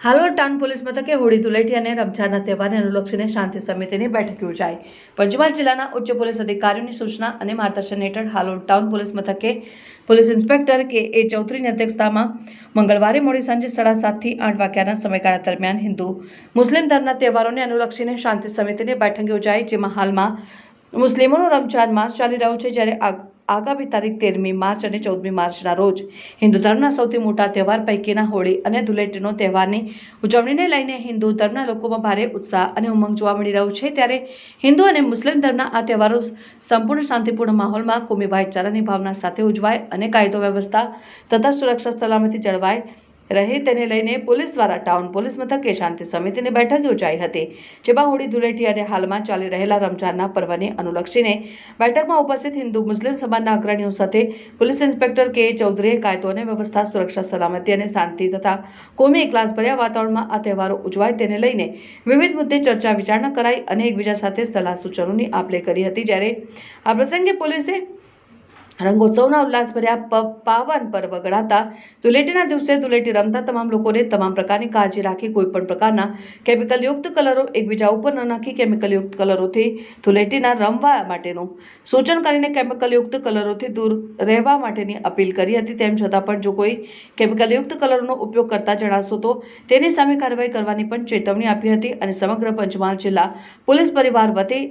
Halol town police મથકે હોળી ધૂળેટી અને રમઝાનના તહેવારને અનુલક્ષીને શાંતિ સમિતિની બેઠક યોજાઈ. પંચમહાલ જિલ્લાના ઉચ્ચ પોલીસ અધિકારીઓની સૂચના અને માર્ગદર્શન હેઠળ હાલોલ ટાઉન પોલીસ મથકે પોલીસ ઇન્સ્પેક્ટર કે એ ચૌધરીની અધ્યક્ષતામાં મંગળવારે મોડી સાંજે સાડા સાતથી આઠ વાગ્યાના સમયગાળા દરમિયાન હિન્દુ મુસ્લિમ ધર્મના તહેવારોને અનુલક્ષીને શાંતિ સમિતિની બેઠક યોજાઈ, જેમાં હાલમાં મુસ્લિમોનો રમઝાન માસ ચાલી રહ્યો છે, જ્યારે આગામી તારીખ તેરમી માર્ચ અને ચૌદમી માર્ચના રોજ હિન્દુ ધર્મના સૌથી મોટા તહેવાર પૈકીના હોળી અને ધૂળેટીનો તહેવારની ઉજવણીને લઈને હિન્દુ ધર્મના લોકોમાં ભારે ઉત્સાહ અને ઉમંગ જોવા મળી રહ્યો છે. ત્યારે હિન્દુ અને મુસ્લિમ ધર્મના આ તહેવારો સંપૂર્ણ શાંતિપૂર્ણ માહોલમાં કોમી ભાઈચારાની ભાવના સાથે ઉજવાય અને કાયદો વ્યવસ્થા તથા સુરક્ષા સલામતી જળવાય રહે તેને લઈને પોલીસ દ્વારા ટાઉન પોલીસ મથકે શાંતિ સમિતિની બેઠક યોજાઈ હતી, જેમાં હોળી ધૂળેટી અને હાલમાં ચાલી રહેલા રમજાનના પર્વને અનુલક્ષીને બેઠકમાં ઉપસ્થિત હિન્દુ મુસ્લિમ સમાજના અગ્રણીઓ સાથે પોલીસ ઇન્સ્પેક્ટર કે ચૌધરીએ કાયદો અને વ્યવસ્થા, સુરક્ષા, સલામતી અને શાંતિ તથા કોમી ક્લાસભર્યા વાતાવરણમાં આ તહેવારો ઉજવાય તેને લઈને વિવિધ મુદ્દે ચર્ચા વિચારણા કરાઈ અને એકબીજા સાથે સલાહ સૂચનોની આપ લે કરી હતી, જ્યારે આ પ્રસંગે પોલીસે રંગોત્સવના ઉલ્લાસભર્યા પાવન પર્વ ગણાતા ધૂળેટીના દિવસે ધૂળેટી રમતા તમામ લોકોને તમામ પ્રકારની કાળજી રાખી કોઈપણ પ્રકારના કેમિકલયુક્ત કલરો એકબીજા ઉપર ન નાખી કેમિકલયુક્ત કલરોથી ધૂળેટીના રમવા માટેનું સૂચન કરીને કેમિકલયુક્ત કલરોથી દૂર રહેવા માટેની અપીલ કરી હતી. તેમ છતાં પણ જો કોઈ કેમિકલયુક્ત કલરોનો ઉપયોગ કરતા જણાશો તો તેની સામે કાર્યવાહી કરવાની પણ ચેતવણી આપી હતી અને સમગ્ર પંચમહાલ જિલ્લા પોલીસ પરિવાર વતી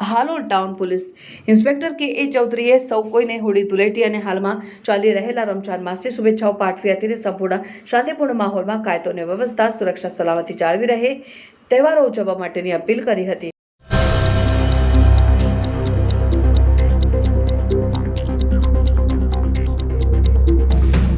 Halol town police. Inspector K. એ. ચૌધરીએ સૌ કોઈને હોળી ધૂળેટી અને હાલમાં ચાલી રહેલા રમજાન માસની શુભેચ્છાઓ પાઠવી હતી સંપૂર્ણ શાંતિપૂર્ણ માહોલમાં કાયદો અને વ્યવસ્થા સુરક્ષા સલામતી જાળવી રહે, તહેવારો ઉજવવા માટેની અપીલ કરી હતી.